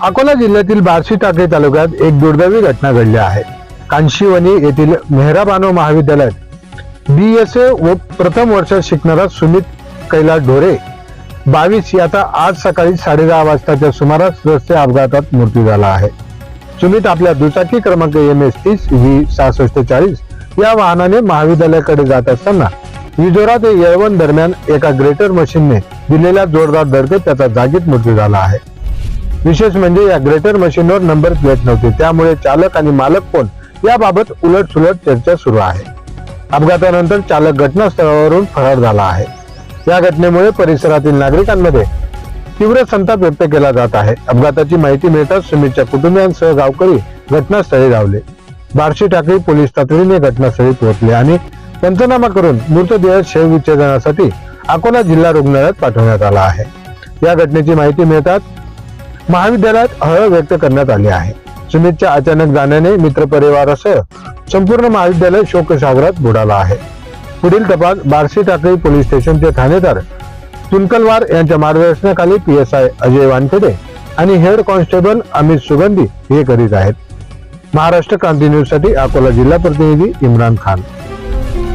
अकोला जिल्ह्यातील बार्शी टाकळी तालुक्यात एक दुर्दैवी घटना घडली आहे. कांशीवनी येथील मेहरा बानो महाविद्यालयात बी एस ए व प्रथम वर्षात शिकणारा सुमित कैलास ढोरे बावीस याचा आज सकाळी साडे दहा वाजताच्या सुमारास रस्ते अपघातात मृत्यू झाला आहे. सुमित आपल्या दुचाकी क्रमांक एम एस तीस व्ही सहासष्ट चाळीस या वाहनाने महाविद्यालयाकडे जात असताना विजोरा ते येळवण दरम्यान एका ग्रेटर मशीनने दिलेल्या जोरदार धडकेत त्याचा जागीच मृत्यू झाला आहे. विशेष म्हणजे या ग्रेटर मशीनवर नंबर प्लेट नव्हती. त्यामुळे चालक आणि मालक कोण याबाबत उलट सुलट चर्चा सुरू आहे. अपघातानंतर चालक घटनास्थळावरून फरार झाला आहे. या घटनेमुळे परिसरातील नागरिकांमध्ये तीव्र संताप व्यक्त केला जात आहे. अपघाताची माहिती मिळताच सुमितच्या कुटुंबियांसह गावकरी घटनास्थळी धावले. बार्शी टाकळी पोलीस तातडीने घटनास्थळी पोहोचले आणि पंचनामा करून मृतदेह शवविच्छेदनासाठी अकोला जिल्हा रुग्णालयात पाठवण्यात आला आहे. या घटनेची माहिती मिळताच महाविद्यालयात हळ व्यक्त करण्यात आली आहे. सुमितच्या अचानक जाण्याने मित्रपरिवारासह संपूर्ण महाविद्यालय शोकसागरात बुडाला आहे. पुढील तपास बार्शी टाकळी पोलीस स्टेशनचे ठाणेदार तुनकलवार यांच्या मार्गदर्शनाखाली P S I Ajay Wankhede आणि हेड कॉन्स्टेबल अमित सुगंधी हे करीत आहेत. महाराष्ट्र क्रांती न्यूजसाठी अकोला जिल्हा प्रतिनिधी इम्रान खान.